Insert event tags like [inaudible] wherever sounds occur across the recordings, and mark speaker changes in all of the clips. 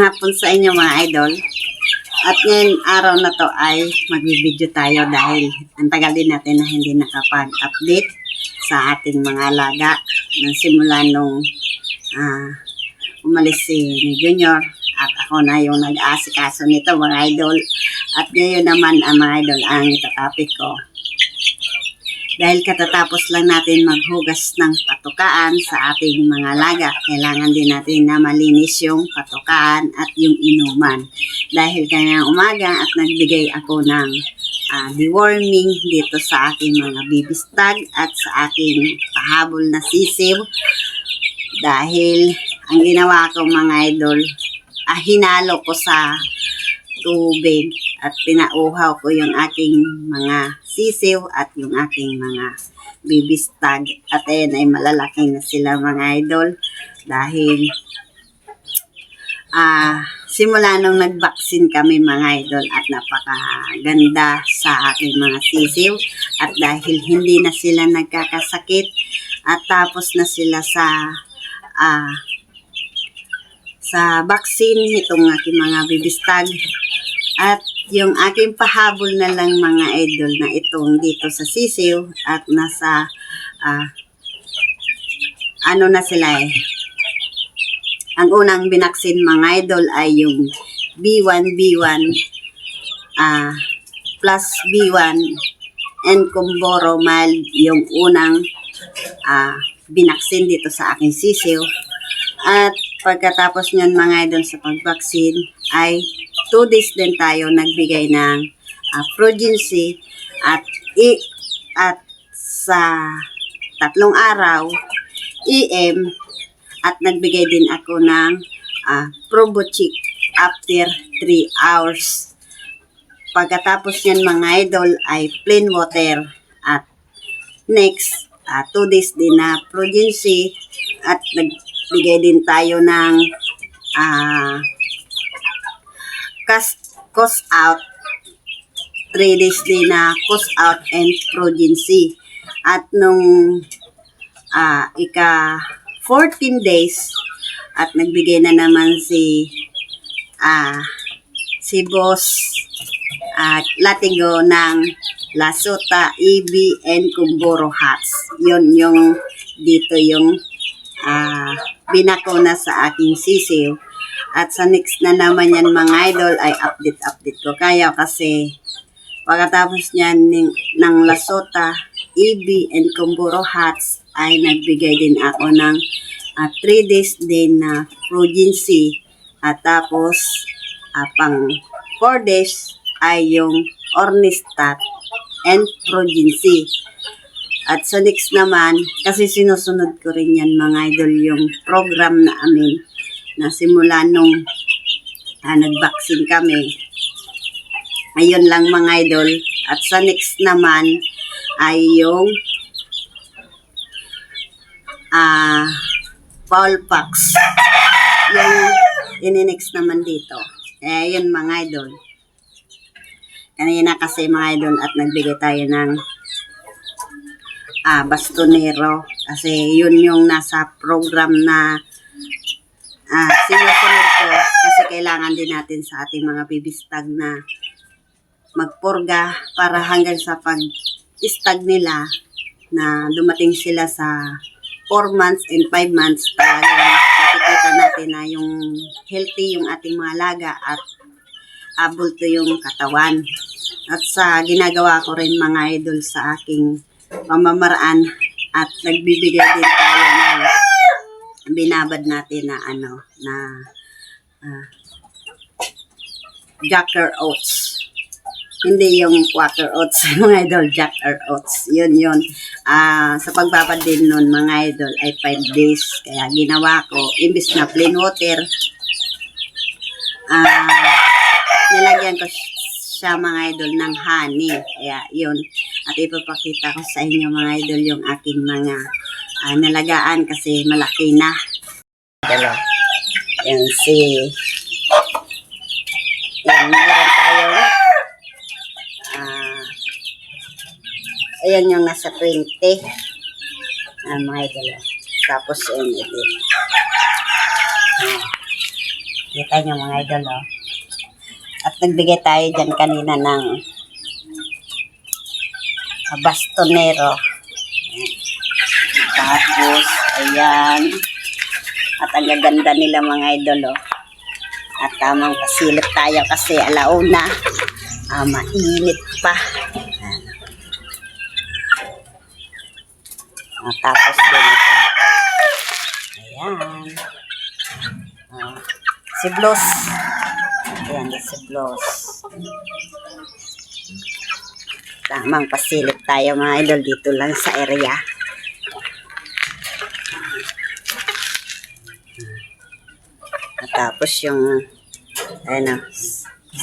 Speaker 1: hapon sa inyo mga idol. At ngayon araw na to ay magbibideo tayo dahil ang tagal din natin na hindi nakapag-update sa ating mga alaga nang simula nung ah, umalis si ni Junior at ako na yung nag-aasikaso nito mga idol. At ngayon naman ang mga idol ang itatopic ko. Dahil katatapos lang natin maghugas ng patukaan sa ating mga laga, kailangan din natin na malinis yung patukaan at yung inuman. Dahil kaya umaga at nagbigay ako ng ah, deworming dito sa aking mga baby stag at sa aking pahabol na sisiw. Dahil ang ginawa ko mga idol, ah, hinalo ko sa tubig at pinauhaw ko yung aking mga sisiw at yung aking mga baby stag. At ayan ay malalaki na sila mga idol. Dahil ah simula nung nag-vaccine kami mga idol at napakaganda sa aking mga sisiw. At dahil hindi na sila nagkakasakit at tapos na sila sa ah sa vaccine itong aking mga baby stag. At yung aking pahabol na lang mga idol na itong dito sa sisiw at nasa ah, ano na sila eh. Ang unang binaksin mga idol ay yung B1 B1 ah plus B1 and Kumboro mild yung unang ah, binaksin dito sa aking sisiw. At pagkatapos niyan mga idol sa pag-vaccine ay 2 days din tayo nagbigay ng uh, Progency at i at sa tatlong araw EM at nagbigay din ako ng uh, Probochic after 3 hours. Pagkatapos niyan mga idol ay plain water at next 2 days din na Progency at nagbigay din tayo ng ah cost, cost out 3 days din na cost out and progency. At nung ah ika 14 days at nagbigay na naman si ah si boss at Latigo ng Lasota, EB, and Kumboro hats. Yun yung dito yung ah binako na sa aking sisiw. At sa next na naman yan mga idol ay update-update ko kaya kasi pagkatapos niyan ng, ng Lasota, EB, and Kumburo hats ay nagbigay din ako ng 3 days din na Progency at tapos ah, pang 4 days ay yung Ornistat and Progency. At sa next naman, kasi sinusunod ko rin yan mga idol yung program na amin na simula nung ah, nag-vaccine kami. Ayun lang mga idol. At sa next naman ay yung ah Paul Pax. Yung ininext naman dito. Eh, yun mga idol. Kanina kasi mga idol at nagbigay tayo ng ah, bastonero. Kasi yun yung nasa program na ah, sinusunod ko kasi kailangan din natin sa ating mga baby stag na magpurga para hanggang sa pag-stag nila na dumating sila sa 4 months and 5 months talagang makikita natin na yung healthy yung ating mga laga at abulto yung katawan. At sa ginagawa ko rin mga idol sa aking pamamaraan at nagbibigay din tayo binabad natin na ano na ah, Jacker Oats. Hindi yung Quaker Oats, [laughs] mga idol, Jacker Oats. Yun yun. Ah, sa pagbabad din nun, mga idol, ay 5 days. Kaya ginawa ko, imbis na plain water, ah, nilagyan ko siya mga idol ng honey. Kaya yun. At ipapakita ko sa inyo mga idol yung aking mga ah, nalagaan kasi malaki na. Dalo. Yan si yan, meron tayo ah ayan yung nasa 20 ah, mga idol. Tapos yun, ito. Ah, Kita nyo mga idol, oh. At nagbigay tayo dyan kanina ng ah, bastonero. Tapos, ayan. At ang gaganda nila mga idol, oh. At tamang kasilip tayo kasi alauna. Ah, mainit pa. Ayan. Ah, tapos din ito. Ayan. Ah, si Blos. Ayan, si Blos. Tamang pasilip tayo mga idol dito lang sa area. Tapos yung ano,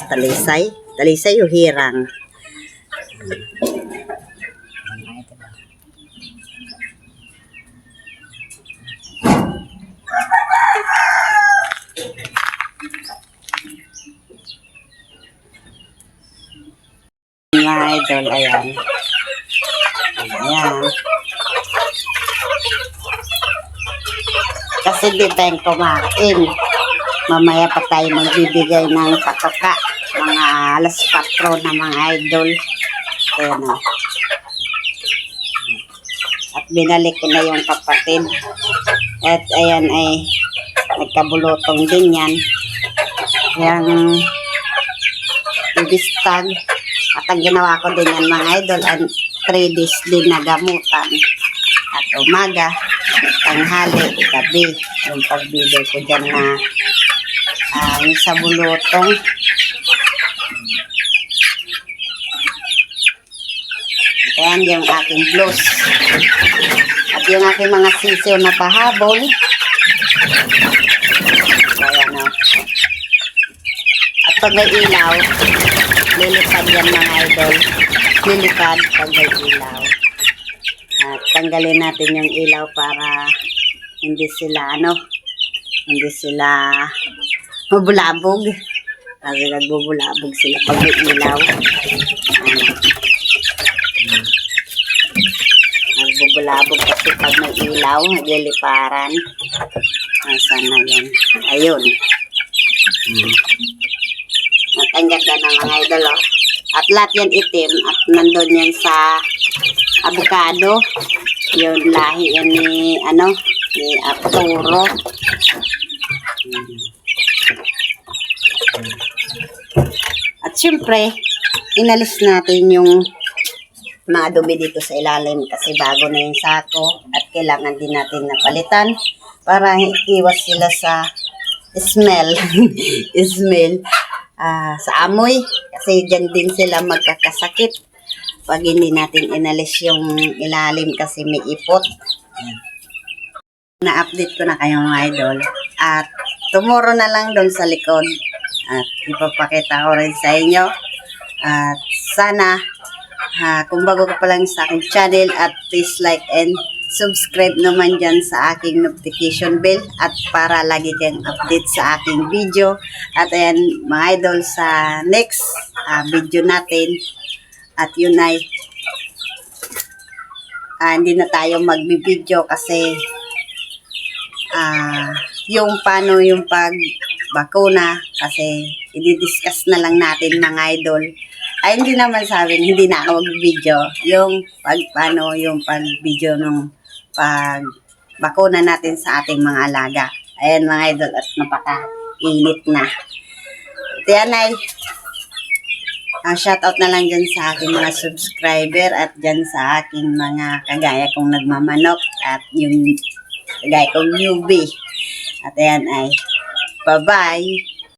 Speaker 1: talisay. Talisay yung hirang. Mga idol, ayan. Ayan. Kasi di tayo kumain. Mamaya pa tayo magbibigay ng patoka. Mga alas 4 na mga idol. Ayan o. At binalik ko na yung kapatid. At ayan ay nagkabulutong din yan. Yung ibistag. At ang ginawa ko din yan mga idol, ang 3 days din na gamutan. At umaga, tanghali, gabi, yung pagbibigay ko dyan na ah, yung sa bulutong. Ayan yung aking blouse. At yung aking mga sisiyo na pahabol. Ayan o. At pag may ilaw, lilipad yan mga idol. Lilipad pag may ilaw. At tanggalin natin yung ilaw para hindi sila ano, hindi sila mabulabog. Kasi nagbubulabog sila pag may ilaw. Nagbubulabog kasi pag may ilaw, nagliliparan. Asan na yun? Ayun. Hmm. At ang ganda ng mga idol, oh. At lahat yan itim at nandun yan sa avocado. Yung lahi yan ni, ano, ni Arturo. Syempre, inalis natin yung mga dito sa ilalim kasi bago na yung sako at kailangan din natin napalitan para iwas sila sa smell. [laughs] smell ah, sa amoy kasi dyan din sila magkakasakit pag hindi natin inalis yung ilalim kasi may ipot. Na-update ko na kayo mga idol at tomorrow na lang doon sa likod at ipapakita ko rin sa inyo at sana ha, kung bago ka pa lang sa aking channel at please like and subscribe naman dyan sa aking notification bell at para lagi kang update sa aking video. At ayan mga idol sa next ah, video natin at yun ay ah, hindi na tayo magbibideo kasi ah, yung paano yung pag bakuna kasi i-discuss na lang natin mga idol. Ay hindi naman sabi hindi na ako mag-video. Yung pag paano yung pag-video nung pag bakuna natin sa ating mga alaga. Ayan mga idol at napaka init na. At yan ay ah, shout out na lang dyan sa aking mga subscriber at dyan sa aking mga kagaya kong nagmamanok at yung kagaya kong newbie. At ayan ay bye bye